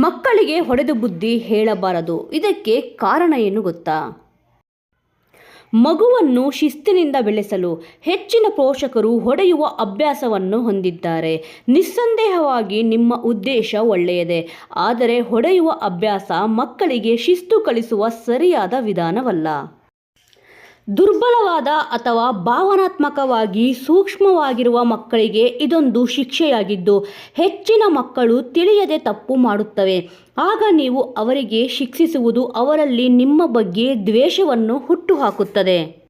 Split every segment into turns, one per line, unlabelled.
ಮಕ್ಕಳಿಗೆ ಹೊಡೆದು ಬುದ್ಧಿ ಹೇಳಬಾರದು. ಇದಕ್ಕೆ ಕಾರಣ ಏನು ಗೊತ್ತಾ? ಮಗುವನ್ನು ಶಿಸ್ತಿನಿಂದ ಬೆಳೆಸಲು ಹೆಚ್ಚಿನ ಪೋಷಕರು ಹೊಡೆಯುವ ಅಭ್ಯಾಸವನ್ನು ಹೊಂದಿದ್ದಾರೆ. ನಿಸ್ಸಂದೇಹವಾಗಿ ನಿಮ್ಮ ಉದ್ದೇಶ ಒಳ್ಳೆಯದೇ. ಆದರೆ ಹೊಡೆಯುವ ಅಭ್ಯಾಸ ಮಕ್ಕಳಿಗೆ ಶಿಸ್ತು ಕಲಿಸುವ ಸರಿಯಾದ ವಿಧಾನವಲ್ಲ. ದುರ್ಬಲವಾದ ಅಥವಾ ಭಾವನಾತ್ಮಕವಾಗಿ ಸೂಕ್ಷ್ಮವಾಗಿರುವ ಮಕ್ಕಳಿಗೆ ಇದೊಂದು ಶಿಕ್ಷೆಯಾಗಿದ್ದು, ಹೆಚ್ಚಿನ ಮಕ್ಕಳು ತಿಳಿಯದೆ ತಪ್ಪು ಮಾಡುತ್ತವೆ. ಆಗ ನೀವು ಅವರಿಗೆ ಶಿಕ್ಷಿಸುವುದು ಅವರಲ್ಲಿ ನಿಮ್ಮ ಬಗ್ಗೆ ದ್ವೇಷವನ್ನು ಹುಟ್ಟುಹಾಕುತ್ತದೆ.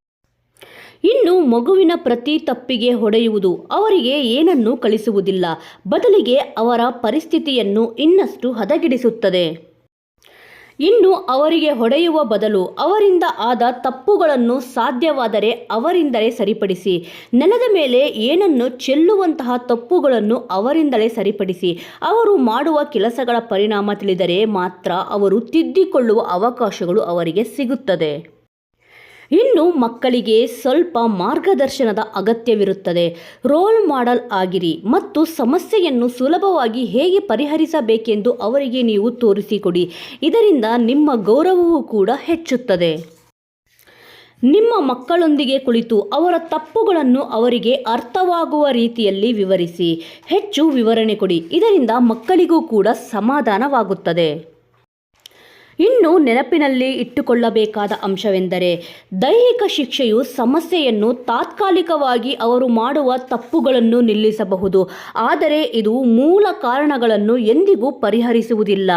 ಇನ್ನು ಮಗುವಿನ ಪ್ರತಿ ತಪ್ಪಿಗೆ ಹೊಡೆಯುವುದು, ಅವರಿಗೆ ಏನನ್ನೂ ಕಲಿಸುವುದಿಲ್ಲ. ಬದಲಿಗೆ ಅವರ ಪರಿಸ್ಥಿತಿಯನ್ನು ಇನ್ನಷ್ಟು ಹದಗೆಡಿಸುತ್ತದೆ. ಇನ್ನು ಅವರಿಗೆ ಹೊಡೆಯುವ ಬದಲು ಅವರಿಂದ ಆದ ತಪ್ಪುಗಳನ್ನು ಸಾಧ್ಯವಾದರೆ ಅವರಿಂದಲೇ ಸರಿಪಡಿಸಿ. ನೆಲದ ಮೇಲೆ ಏನನ್ನು ಚೆಲ್ಲುವಂತಹ ತಪ್ಪುಗಳನ್ನು ಅವರಿಂದಲೇ ಸರಿಪಡಿಸಿ. ಅವರು ಮಾಡುವ ಕೆಲಸಗಳ ಪರಿಣಾಮ ತಿಳಿದರೆ ಮಾತ್ರ ಅವರು ತಿದ್ದಿಕೊಳ್ಳುವ ಅವಕಾಶಗಳು ಅವರಿಗೆ ಸಿಗುತ್ತದೆ. ಇನ್ನು ಮಕ್ಕಳಿಗೆ ಸ್ವಲ್ಪ ಮಾರ್ಗದರ್ಶನದ ಅಗತ್ಯವಿರುತ್ತದೆ. ರೋಲ್ ಮಾಡೆಲ್ ಆಗಿರಿ ಮತ್ತು ಸಮಸ್ಯೆಯನ್ನು ಸುಲಭವಾಗಿ ಹೇಗೆ ಪರಿಹರಿಸಬೇಕೆಂದು ಅವರಿಗೆ ನೀವು ತೋರಿಸಿಕೊಡಿ. ಇದರಿಂದ ನಿಮ್ಮ ಗೌರವವೂ ಕೂಡ ಹೆಚ್ಚುತ್ತದೆ. ನಿಮ್ಮ ಮಕ್ಕಳೊಂದಿಗೆ ಕುಳಿತು ಅವರ ತಪ್ಪುಗಳನ್ನು ಅವರಿಗೆ ಅರ್ಥವಾಗುವ ರೀತಿಯಲ್ಲಿ ವಿವರಿಸಿ. ಹೆಚ್ಚು ವಿವರಣೆ ಕೊಡಿ. ಇದರಿಂದ ಮಕ್ಕಳಿಗೂ ಕೂಡ ಸಮಾಧಾನವಾಗುತ್ತದೆ. ಇನ್ನು ನೆನಪಿನಲ್ಲಿ ಇಟ್ಟುಕೊಳ್ಳಬೇಕಾದ ಅಂಶವೆಂದರೆ ದೈಹಿಕ ಶಿಕ್ಷೆಯು ಸಮಸ್ಯೆಯನ್ನು ತಾತ್ಕಾಲಿಕವಾಗಿ ಅವರು ಮಾಡುವ ತಪ್ಪುಗಳನ್ನು ನಿಲ್ಲಿಸಬಹುದು. ಆದರೆ ಇದು ಮೂಲ ಕಾರಣಗಳನ್ನು ಎಂದಿಗೂ ಪರಿಹರಿಸುವುದಿಲ್ಲ.